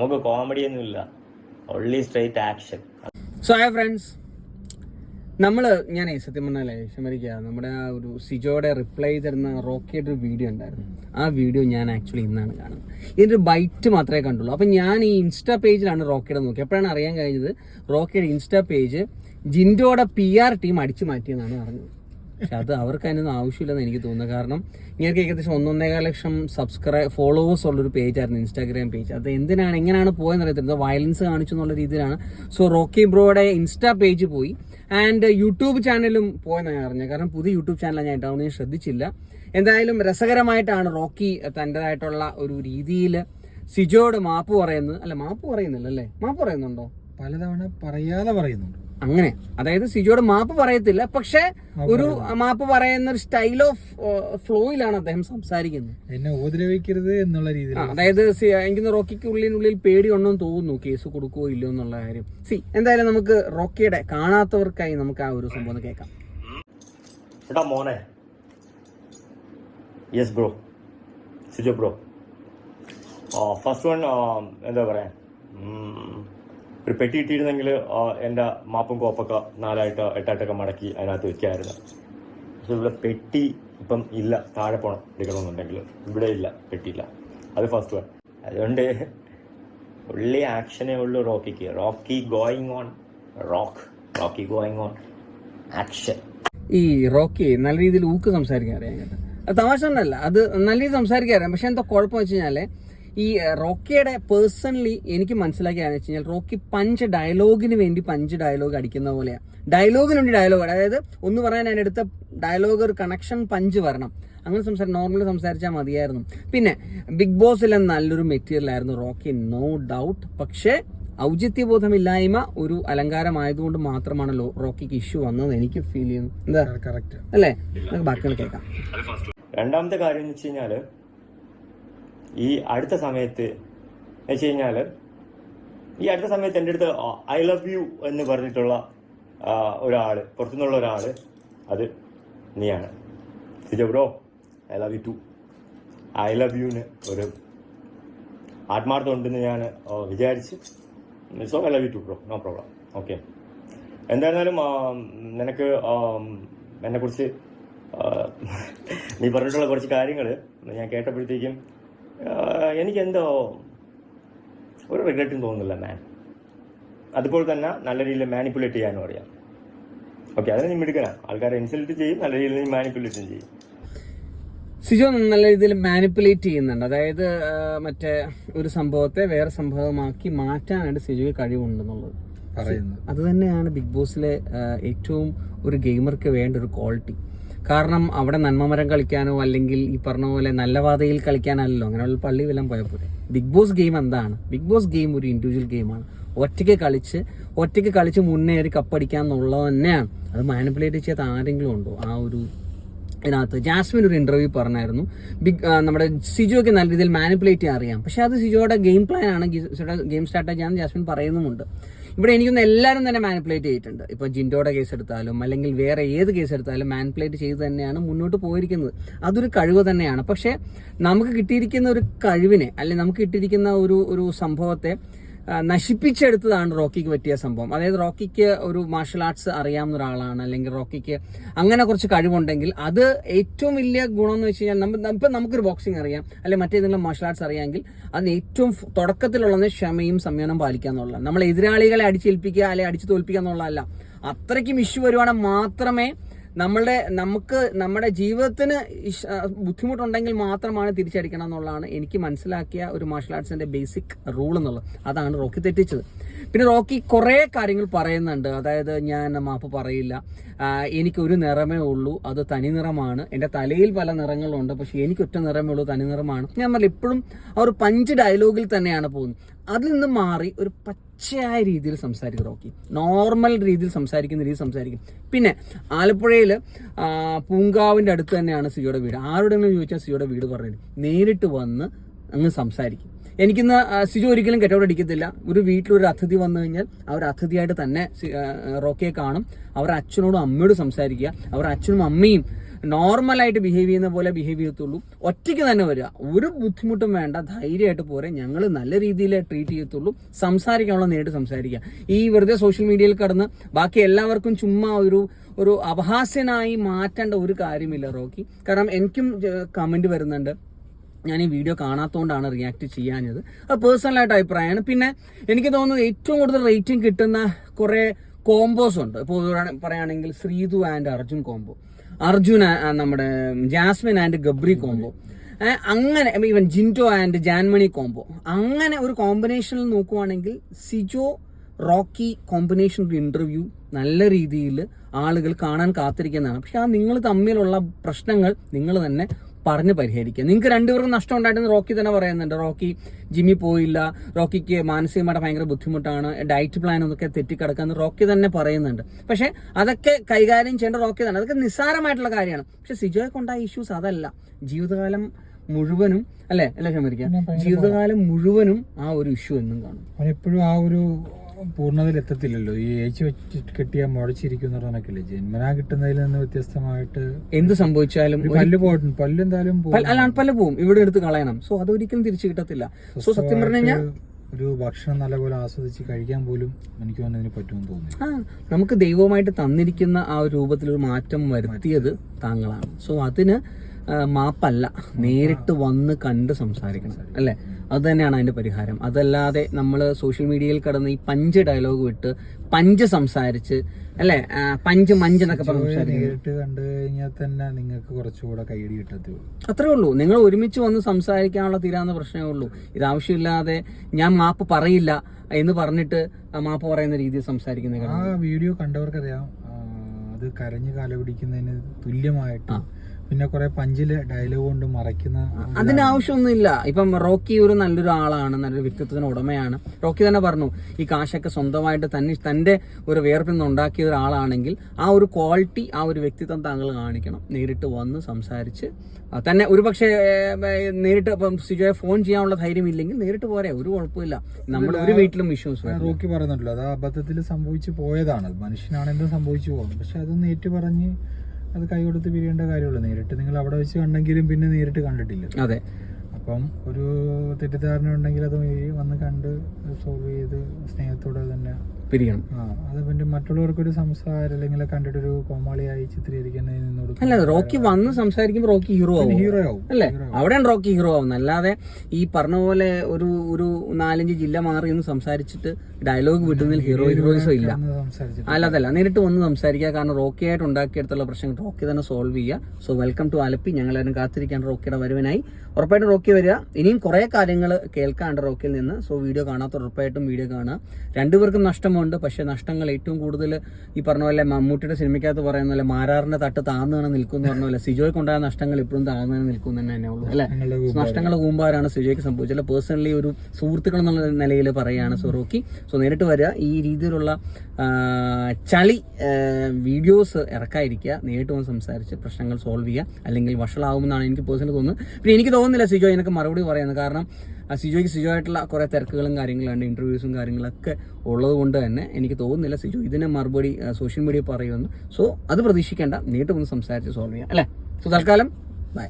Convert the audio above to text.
നമുക്ക് കോമഡി ഒന്നും ഇല്ല. Only straight action so hi friends നമ്മൾ ഞാൻ സത്യം പറഞ്ഞാലേ ക്ഷമരിക്കുക നമ്മുടെ ആ ഒരു സിജോയുടെ റിപ്ലൈ തരുന്ന റോക്കിയുടെ ഒരു വീഡിയോ ഉണ്ടായിരുന്നു. ആ വീഡിയോ ഞാൻ ആക്ച്വലി ഇന്നാണ് കാണുന്നത്. ഇതിന്റെ ബൈറ്റ് മാത്രമേ കണ്ടുള്ളൂ. അപ്പം ഞാൻ ഈ ഇൻസ്റ്റാ പേജിലാണ് റോക്കിയുടെ നോക്കി എപ്പോഴാണ് അറിയാൻ കഴിഞ്ഞത്? റോക്കിയുടെ ഇൻസ്റ്റാ പേജ് ജിൻഡോയുടെ പി ആർ ടീം അടിച്ചു മാറ്റിയെന്നാണ് അറിഞ്ഞത്. പക്ഷെ അത് അവർക്ക് അതിനൊന്നും ആവശ്യമില്ലെന്ന് എനിക്ക് തോന്നുന്നത് കാരണം ഇങ്ങനെ ഏകദേശം ഒന്നൊന്നേകാൽ ലക്ഷം സബ്സ്ക്രൈബ് ഫോളോവേഴ്സ് ഉള്ളൊരു പേജായിരുന്നു ഇൻസ്റ്റാഗ്രാം പേജ് അത് എന്തിനാണ് എങ്ങനെയാണ് പോയെന്ന് അറിയത്തില്ല. വയലൻസ് കാണിച്ചു എന്നുള്ള രീതിയിലാണ്. സോ റോക്കി ബ്രോയുടെ ഇൻസ്റ്റാ പേജ് പോയി. ആൻഡ് യൂട്യൂബ് ചാനലും പോയെന്ന് ഞാൻ അറിഞ്ഞത്. കാരണം പുതിയ യൂട്യൂബ് ചാനലാണ് ഞാൻ ഇട്ടാവുന്ന ഞാൻ ശ്രദ്ധിച്ചില്ല. എന്തായാലും രസകരമായിട്ടാണ് റോക്കി തന്റെതായിട്ടുള്ള ഒരു രീതിയിൽ സിജോയോട് മാപ്പ് പറയുന്നത്. അല്ല മാപ്പ് പറയുന്നില്ല അല്ലേ മാപ്പ് പറയുന്നുണ്ടോ? പലതവണ പറയാതെ പറയുന്നുണ്ട്. അങ്ങനെ. അതായത് സിജോയുടെ മാപ്പ് പറയത്തില്ല. പക്ഷെ ഒരു മാപ്പ് പറയുന്ന ഒരു സ്റ്റൈൽ ഓഫ് ഫ്ലോയിലാണ് അദ്ദേഹം സംസാരിക്കുന്നത്. എന്നെ ഉപദ്രവിക്കരുത് എന്നുള്ള രീതിയിൽ അതായത് എനിക്ക് റോക്കിക്ക് ഉള്ളിനുള്ളിൽ പേടിയുണ്ടെന്ന് തോന്നുന്നു. കേസ് കൊടുക്കുവോ ഇല്ലയോ എന്നുള്ള കാര്യം. സി എന്തായാലും നമുക്ക് റോക്കിയുടെ കാണാത്തവർക്കായി നമുക്ക് ആ ഒരു സംഭവം കേൾക്കാം. എടാ മോനെ. Yes bro Sijo bro first one എന്താ പറയാ? ഒരു പെട്ടി ഇട്ടിരുന്നെങ്കിൽ എന്റെ മാപ്പും കോപ്പൊക്കെ നാലായിട്ട് എട്ടായിട്ടൊക്കെ മടക്കി അതിനകത്ത് വെക്കായിരുന്നു. പക്ഷെ ഇവിടെ പെട്ടി ഇപ്പം ഇല്ല. താഴെ പോകണം എടുക്കണമെന്നുണ്ടെങ്കിൽ ഇവിടെ ഇല്ല പെട്ടിയില്ല. അത് ഫസ്റ്റ് വൺ അതുകൊണ്ട് ഉള്ളി ആക്ഷനേ ഉള്ളൂ റോക്കിക്ക്. Rocky going on rock. Rocky going on action ഈ റോക്കി നല്ല രീതിയിൽ ഊക്ക് സംസാരിക്കാൻ അറിയാം കേട്ടോ. തമാശ ഒന്നല്ല. അത് നല്ല രീതിയിൽ സംസാരിക്കാൻ അറിയാം. പക്ഷെ എന്താ കുഴപ്പം വെച്ച് കഴിഞ്ഞാൽ ഈ റോക്കിയുടെ പേഴ്സണലി എനിക്ക് മനസ്സിലാക്കിയാന്ന് വെച്ച് കഴിഞ്ഞാൽ റോക്കി പഞ്ച് ഡയലോഗിന് വേണ്ടി പഞ്ച് ഡയലോഗ് അടിക്കുന്ന പോലെയാണ് ഡയലോഗിന് വേണ്ടി ഡയലോഗ് അതായത് ഒന്ന് പറയാൻ ഞാൻ എടുത്ത ഡയലോഗ് ഒരു കണക്ഷൻ പഞ്ച് വരണം. അങ്ങനെ സംസാരം നോർമലി സംസാരിച്ചാൽ മതിയായിരുന്നു. പിന്നെ ബിഗ് ബോസിലെ നല്ലൊരു മെറ്റീരിയൽ ആയിരുന്നു റോക്കി നോ ഡൗട്ട്. പക്ഷേ ഔചിത്യബോധമില്ലായ്മ ഒരു അലങ്കാരമായതുകൊണ്ട് മാത്രമാണ് റോക്കിക്ക് ഇഷ്യൂ വന്നത് എനിക്ക് ഫീൽ ചെയ്യുന്നു. എന്താ? കറക്റ്റ് അല്ലേ? നമുക്ക് ബാക്കികൾ കേൾക്കാം. രണ്ടാമത്തെ കാര്യം എന്ന് വെച്ച് കഴിഞ്ഞാൽ ഈ അടുത്ത സമയത്ത് എന്ന് വെച്ച് കഴിഞ്ഞാൽ ഈ അടുത്ത സമയത്ത് എന്റെ അടുത്ത് ഐ ലവ് യു എന്ന് പറഞ്ഞിട്ടുള്ള ഒരാൾ പുറത്തുനിന്നുള്ള ഒരാൾ അത് നീയാണ്. Bro I love you too I love Yun ഒരു ആത്മാർത്ഥം ഉണ്ടെന്ന് ഞാൻ വിചാരിച്ച് so I love you too bro no problem okay എന്തായിരുന്നാലും നിനക്ക് എന്നെക്കുറിച്ച് നീ പറഞ്ഞിട്ടുള്ള കുറച്ച് കാര്യങ്ങൾ ഞാൻ കേട്ടപ്പോഴത്തേക്കും എനിക്കെന്തോ ഒരു റിഗ്രറ്റും തോന്നുന്നില്ല മാൻ അതുപോലെ തന്നെ നല്ല രീതിയിൽ മാനിപ്പുലേറ്റ് ചെയ്യാനും അറിയാം. ഓക്കെ അതിന് നീ മിടുക്കനാ ആൾക്കാരെ ഇൻസൾട്ട് ചെയ്യും നല്ല രീതിയിൽ നീ മാനിപ്പുലേറ്റും ചെയ്യും. സിജോ നല്ല രീതിയിൽ മാനിപ്പുലേറ്റ് ചെയ്യുന്നുണ്ട്. അതായത് മറ്റേ ഒരു സംഭവത്തെ വേറെ സംഭവമാക്കി മാറ്റാനായിട്ട് സിജോയ്ക്ക് കഴിവുണ്ടെന്നുള്ളത്. പറയുന്നു. അത് തന്നെയാണ് ബിഗ് ബോസിലെ ഏറ്റവും ഒരു ഗെയിമർക്ക് വേണ്ട ഒരു ക്വാളിറ്റി കാരണം അവിടെ നന്മമരം കളിക്കാനോ അല്ലെങ്കിൽ ഈ പറഞ്ഞ പോലെ നല്ല പാതയിൽ കളിക്കാനല്ലോ അങ്ങനെയുള്ള പള്ളി വല്ലതും പോയാൽ പോരെ ബിഗ് ബോസ് ഗെയിം എന്താണ്? ബിഗ് ബോസ് ഗെയിം ഒരു ഇൻഡിവിജ്വൽ ഗെയിമാണ് ഒറ്റയ്ക്ക് കളിച്ച് ഒറ്റയ്ക്ക് കളിച്ച് മുന്നേറി കപ്പടിക്കുക എന്നുള്ളത് തന്നെയാണ്. അത് മാനിപ്പുലേറ്റ് ചെയ്യാത്ത ആരെങ്കിലും ഉണ്ടോ? ആ ഒരു ഇതിനകത്ത് ജാസ്മിൻ ഒരു ഇന്റർവ്യൂ പറഞ്ഞായിരുന്നു. ബിഗ് നമ്മുടെ സിജോയ്ക്ക് നല്ല രീതിയിൽ മാനിപ്പുലേറ്റ് ചെയ്യാൻ അറിയാം. പക്ഷെ അത് സിജോയുടെ ഗെയിം പ്ലാൻ ആണ് ഗെയിം സ്ട്രാറ്റജി ആണെന്ന് ജാസ്മിൻ പറയുന്നുമുണ്ട്. ഇവിടെ എനിക്കൊന്ന് എല്ലാവരും തന്നെ മാനിപ്പുലേറ്റ് ചെയ്തിട്ടുണ്ട്. ഇപ്പോൾ ജിൻഡോയുടെ കേസ് എടുത്താലും അല്ലെങ്കിൽ വേറെ ഏത് കേസ് എടുത്താലും മാനിപ്പുലേറ്റ് ചെയ്ത് തന്നെയാണ് മുന്നോട്ട് പോയിരിക്കുന്നത്. അതൊരു കഴിവ് തന്നെയാണ്. പക്ഷേ നമുക്ക് കിട്ടിയിരിക്കുന്ന ഒരു കഴിവിനെ അല്ലെങ്കിൽ നമുക്ക് കിട്ടിയിരിക്കുന്ന ഒരു ഒരു സംഭവത്തെ നശിപ്പിച്ചെടുത്തതാണ് റോക്കിക്ക് പറ്റിയ സംഭവം. അതായത് റോക്കിക്ക് ഒരു മാർഷൽ ആർട്സ് അറിയാവുന്ന ഒരാളാണ് അല്ലെങ്കിൽ റോക്കിക്ക് അങ്ങനെ കുറച്ച് കഴിവുണ്ടെങ്കിൽ അത് ഏറ്റവും വലിയ ഗുണം എന്ന് വെച്ച് കഴിഞ്ഞാൽ നമ്മൾ ഇപ്പം നമുക്കൊരു ബോക്സിംഗ് അറിയാം അല്ലെങ്കിൽ മറ്റേതെങ്കിലും മാർഷൽ ആർട്സ് അറിയാമെങ്കിൽ അതിന് ഏറ്റവും തുടക്കത്തിലുള്ള തുടക്കത്തിലുള്ളത് ക്ഷമയും സംയമനം പാലിക്കുക എന്നുള്ളതാണ്. നമ്മൾ എതിരാളികളെ അടിച്ചേൽപ്പിക്കുക അല്ലെങ്കിൽ അടിച്ചു തോൽപ്പിക്കുക എന്നുള്ളതല്ല. അത്രയ്ക്കും ഇഷ്യൂ വരുവാണെങ്കിൽ മാത്രമേ നമ്മളുടെ നമുക്ക് നമ്മുടെ ജീവിതത്തിന് ബുദ്ധിമുട്ടുണ്ടെങ്കിൽ മാത്രമാണ് തിരിച്ചടിക്കണം എന്നുള്ളതാണ് എനിക്ക് മനസ്സിലാക്കിയ ഒരു മാർഷൽ ആർട്സിന്റെ ബേസിക് റൂൾ എന്നുള്ളത്. അതാണ് റോക്കി തെറ്റിച്ചത്. പിന്നെ റോക്കി കുറേ കാര്യങ്ങൾ പറയുന്നുണ്ട്. അതായത് ഞാൻ മാപ്പ് പറയില്ല. എനിക്കൊരു നിറമേ ഉള്ളൂ. അത് തനി നിറമാണ്. എന്റെ തലയിൽ പല നിറങ്ങളുണ്ട്. പക്ഷെ എനിക്കൊറ്റ നിറമേ ഉള്ളൂ തനി നിറമാണ്. ഞാൻ പറഞ്ഞില്ല ഇപ്പോഴും ആ ഒരു പഞ്ച് ഡയലോഗിൽ തന്നെയാണ് പോകുന്നത്. അതിൽ നിന്ന് മാറി ഒരു പച്ചയായ രീതിയിൽ സംസാരിക്കും റോക്കി. നോർമൽ രീതിയിൽ സംസാരിക്കുന്ന രീതിയിൽ സംസാരിക്കും. പിന്നെ ആലപ്പുഴയിൽ പൂങ്കാവിന്റെ അടുത്ത് തന്നെയാണ് സിയോയുടെ വീട്. ആരോടെങ്കിലും ചോദിച്ചാൽ സിയോയുടെ വീട് പറഞ്ഞു നേരിട്ട് വന്ന് അങ്ങ് സംസാരിക്കും. എനിക്കിന്ന് സിജു ഒരിക്കലും കെട്ടോട് അടിക്കത്തില്ല. ഒരു വീട്ടിലൊരു അതിഥി വന്നു കഴിഞ്ഞാൽ അവർ അതിഥിയായിട്ട് തന്നെ റോക്കിയെ കാണും. അവർ അച്ഛനോടും അമ്മയോടും സംസാരിക്കുക. അവർ അച്ഛനും അമ്മയും നോർമലായിട്ട് ബിഹേവ് ചെയ്യുന്ന പോലെ ബിഹേവ് ചെയ്യത്തുള്ളൂ. ഒറ്റയ്ക്ക് തന്നെ വരിക. ഒരു ബുദ്ധിമുട്ടും വേണ്ട. ധൈര്യമായിട്ട് പോരെ. ഞങ്ങൾ നല്ല രീതിയിൽ ട്രീറ്റ് ചെയ്യത്തുള്ളൂ. സംസാരിക്കാനുള്ള നേരിട്ട് സംസാരിക്കുക ഈ വെറുതെ സോഷ്യൽ മീഡിയയിൽ കടന്ന് ബാക്കി എല്ലാവർക്കും ചുമ്മാ ഒരു ഒരു അപഹാസ്യനായി മാറ്റേണ്ട ഒരു കാര്യമില്ല റോക്കി. കാരണം എനിക്കും കമന്റ് വരുന്നുണ്ട്. ഞാൻ ഈ വീഡിയോ കാണാത്തതുകൊണ്ടാണ് റിയാക്ട് ചെയ്യാഞ്ഞത്. അത് പേഴ്സണലായിട്ട് അഭിപ്രായമാണ്. പിന്നെ എനിക്ക് തോന്നുന്നത് ഏറ്റവും കൂടുതൽ റേറ്റിംഗ് കിട്ടുന്ന കുറേ കോംബോസ് ഉണ്ട്. ഇപ്പോൾ പറയുകയാണെങ്കിൽ ശ്രീതു ആൻഡ് അർജുൻ കോംബോ അർജുൻ നമ്മുടെ ജാസ്മിൻ ആൻഡ് ഗബ്രി കോംബോ അങ്ങനെ even Jinto and Jaanmoni combo അങ്ങനെ ഒരു കോമ്പിനേഷനിൽ നോക്കുവാണെങ്കിൽ സിജോ റോക്കി കോമ്പിനേഷൻ ഒരു ഇന്റർവ്യൂ നല്ല രീതിയിൽ ആളുകൾ കാണാൻ കാത്തിരിക്കുന്നതാണ്. പക്ഷെ ആ നിങ്ങൾ തമ്മിലുള്ള പ്രശ്നങ്ങൾ നിങ്ങൾ തന്നെ പറഞ്ഞ് പരിഹരിക്കുക. നിങ്ങൾക്ക് രണ്ടുപേർക്കും നഷ്ടം ഉണ്ടായിട്ടെന്ന് റോക്കി തന്നെ പറയുന്നുണ്ട്. റോക്കി ജിമ്മി പോയില്ല. റോക്കിക്ക് മാനസികമായിട്ട് ഭയങ്കര ബുദ്ധിമുട്ടാണ്. ഡയറ്റ് പ്ലാൻ ഒന്നൊക്കെ തെറ്റിക്കിടക്കാന്ന് റോക്കി തന്നെ പറയുന്നുണ്ട്. പക്ഷെ അതൊക്കെ കൈകാര്യം ചെയ്യേണ്ട റോക്കി തന്നെ. അതൊക്കെ നിസ്സാരമായിട്ടുള്ള കാര്യമാണ്. പക്ഷെ സിജോയ്ക്ക് ഉണ്ടായ ഇഷ്യൂസ് അതല്ല. ജീവിതകാലം മുഴുവനും അല്ലെ? അല്ലെ ക്ഷമിക്കാം ജീവിതകാലം മുഴുവനും ആ ഒരു ഇഷ്യൂ എന്നും കാണും. അവനെപ്പോഴും ആ ഒരു പൂർണതയിൽ എത്തത്തില്ലല്ലോ. ഈ ഏച്ചി വെച്ച് കെട്ടിയ മുടച്ചിരിക്കുന്ന കണക്കില്ലേ ജന്മനാ കിട്ടുന്നതിൽ നിന്ന് വ്യത്യസ്തമായിട്ട് എന്ത് സംഭവിച്ചാലും ഒരു പല്ല് പോയിട്ടുണ്ട് പല്ല് എന്തായാലും പോകും. പല- പോവും. ഇവിടെ എടുത്ത് കളയണം. സോ അതൊരിക്കലും തിരിച്ചു കിട്ടത്തില്ല. സോ സത്യം പറഞ്ഞു കഴിഞ്ഞാൽ ഒരു ഭക്ഷണം നല്ലപോലെ ആസ്വദിച്ച് കഴിക്കാൻ പോലും എനിക്ക് തോന്നുന്നതിന് പറ്റുമെന്ന് തോന്നി ആ നമുക്ക് ദൈവമായിട്ട് തന്നിരിക്കുന്ന ആ ഒരു രൂപത്തിൽ ഒരു മാറ്റം വരുത്തിയത് താങ്കളാണ്. സോ അതിന് ആ, മാപ്പല്ല. നേരിട്ട് വന്ന് കണ്ട് സംസാരിക്കണം. അല്ലേ? അത് തന്നെയാണ് അതിന്റെ പരിഹാരം. അതല്ലാതെ നമ്മൾ സോഷ്യൽ മീഡിയയിൽ കടന്ന് ഈ പഞ്ച് ഡയലോഗ് വിട്ട് പഞ്ച് സംസാരിച്ച് അല്ലേ? പഞ്ച് മഞ്ച് എന്നൊക്കെ നേരിട്ട് കണ്ടു കഴിഞ്ഞാൽ തന്നെ നിങ്ങൾക്ക് കുറച്ചുകൂടെ കൈയടി അത്രേ ഉള്ളൂ. നിങ്ങൾ ഒരുമിച്ച് വന്ന് സംസാരിക്കാനുള്ള തീരാവുന്ന പ്രശ്നമേ ഉള്ളൂ. ഇത് ആവശ്യമില്ലാതെ ഞാൻ മാപ്പ് പറയില്ല എന്ന് പറഞ്ഞിട്ട് മാപ്പ് പറയുന്ന രീതിയിൽ സംസാരിക്കുന്ന ആ വീഡിയോ കണ്ടവർക്കറിയാം. അത് കരഞ്ഞ് കാലപിടിക്കുന്നതിന് തുല്യമായിട്ട് പിന്നെ കുറെ പഞ്ചിൽ ഡയലോഗ് കൊണ്ട് മറയ്ക്കുന്ന അതിന് ആവശ്യമൊന്നുമില്ല. ഇപ്പം റോക്കി ഒരു നല്ലൊരു ആളാണ് നല്ലൊരു വ്യക്തിത്വത്തിന് ഉടമയാണ്. റോക്കി തന്നെ പറഞ്ഞു ഈ കാശൊക്കെ സ്വന്തമായിട്ട് തന്നെ തന്റെ ഒരു വേർപ്പിൽ നിന്ന് ഉണ്ടാക്കിയ ഒരാളാണെങ്കിൽ ആ ഒരു ക്വാളിറ്റി ആ ഒരു വ്യക്തിത്വം താങ്കൾ കാണിക്കണം. നേരിട്ട് വന്ന് സംസാരിച്ച് തന്നെ ഒരു പക്ഷേ നേരിട്ട് ഇപ്പം സിജോയെ ഫോൺ ചെയ്യാനുള്ള ധൈര്യം ഇല്ലെങ്കിൽ നേരിട്ട് പോരെ ഒരു കുഴപ്പമില്ല. നമ്മുടെ ഒരു വീട്ടിലും ഇഷ്യൂസ് ആ, റോക്കി പറയുന്നുണ്ടല്ലോ അത് അബദ്ധത്തിൽ സംഭവിച്ചു പോയതാണ്. അത് സംഭവിച്ചു പോകും. പക്ഷെ അതൊന്ന് ഏറ്റു പറഞ്ഞ് അത് കൈ കൊടുത്ത് പിരിയേണ്ട കാര്യമുള്ളൂ. നേരിട്ട് നിങ്ങൾ അവിടെ വെച്ച് കണ്ടെങ്കിലും പിന്നെ നേരിട്ട് കണ്ടിട്ടില്ല. അതെ. അപ്പം ഒരു തെറ്റിദ്ധാരണ ഉണ്ടെങ്കിൽ അത് വന്ന് കണ്ട് സോൾവ് ചെയ്ത് സ്നേഹത്തോടെ തന്നെ പിരിയണം. ആ അത് പിന്നെ മറ്റുള്ളവർക്കൊരു സംസാരം അല്ലെങ്കിൽ കണ്ടിട്ടൊരു കോമാളിയായി ചിത്രീകരിക്കുന്നതിൽ നിന്നോട് അല്ല റോക്കി വന്ന് സംസാരിക്കുമ്പോൾ റോക്കി ഹീറോ ആവും. ഹീറോ ആവും. അല്ലേ? അവിടെയാണ് റോക്കി ഹീറോ ആവുന്നത്. അല്ലാതെ ഈ പറഞ്ഞ പോലെ ഒരു ഒരു നാലഞ്ച് ജില്ല മാറി ഒന്ന് സംസാരിച്ചിട്ട് ഡയലോഗ് വിട്ടുന്നതിൽ ഹീറോ ഹീറോയിസം ഇല്ല. അല്ലാതല്ല നേരിട്ട് വന്ന് സംസാരിക്കുക. കാരണം റോക്കി ആയിട്ട് ഉണ്ടാക്കിയെടുത്തുള്ള പ്രശ്നങ്ങൾ റോക്കി തന്നെ സോൾവ് ചെയ്യുക. So welcome to Alleppey. ഞങ്ങളാരും കാത്തിരിക്കാൻ റോക്കിയുടെ വരവിനായി. ഉറപ്പായിട്ടും റോക്കി വരിക. ഇനിയും കുറേ കാര്യങ്ങൾ കേൾക്കാണ്ട് റോക്കിയിൽ നിന്ന്. സോ വീഡിയോ കാണാത്ത ഉറപ്പായിട്ടും വീഡിയോ കാണുക. രണ്ടുപേർക്കും നഷ്ടമുണ്ട്. പക്ഷേ നഷ്ടങ്ങൾ ഏറ്റവും കൂടുതൽ ഈ പറഞ്ഞ പോലെ മമ്മൂട്ടിയുടെ സിനിമയ്ക്കകത്ത് പറയുന്ന പോലെ മാരാറിന്റെ തട്ട് താന്നാണ് നിൽക്കുന്നു പറഞ്ഞ പോലെ സിജോയ്ക്ക് ഉണ്ടായ നഷ്ടങ്ങൾ ഇപ്പോഴും താഴ്ന്നു നിൽക്കും തന്നെ തന്നെ ഉള്ളൂ. അല്ലേ? നഷ്ടങ്ങൾ കൂമ്പാരാണ് സിജോയ്ക്ക് സംഭവിച്ചത്. പേഴ്സണലി ഒരു സുഹൃത്തുക്കൾ എന്നുള്ള നിലയിൽ പറയുകയാണ് സോ റോക്കി. സോ നേരിട്ട് വരിക. ഈ രീതിയിലുള്ള ചളി വീഡിയോസ് ഇറക്കാതിരിക്കുക. നേരിട്ട് വന്ന് സംസാരിച്ച് പ്രശ്നങ്ങൾ സോൾവ് ചെയ്യുക. അല്ലെങ്കിൽ വഷളാവുമെന്നാണ് എനിക്ക് പേഴ്സണലി തോന്നുന്നത്. പിന്നെ എനിക്ക് തോന്നുന്നില്ല സിജോ എനിക്ക് മറുപടി പറയുന്നത് കാരണം സിജോയ്ക്ക് സിജോ ആയിട്ടുള്ള കുറേ തിരക്കുകളും കാര്യങ്ങളുണ്ട് ഇന്റർവ്യൂസും കാര്യങ്ങളൊക്കെ ഉള്ളത് കൊണ്ട് തന്നെ എനിക്ക് തോന്നുന്നില്ല സിജോ ഇതിനെ മറുപടി സോഷ്യൽ മീഡിയ പറയുമെന്ന്. സോ അത് പ്രതീക്ഷിക്കേണ്ട. നേരിട്ട് വന്ന് സംസാരിച്ച് സോൾവ് ചെയ്യാം. അല്ലേ? സോ തൽക്കാലം ബൈ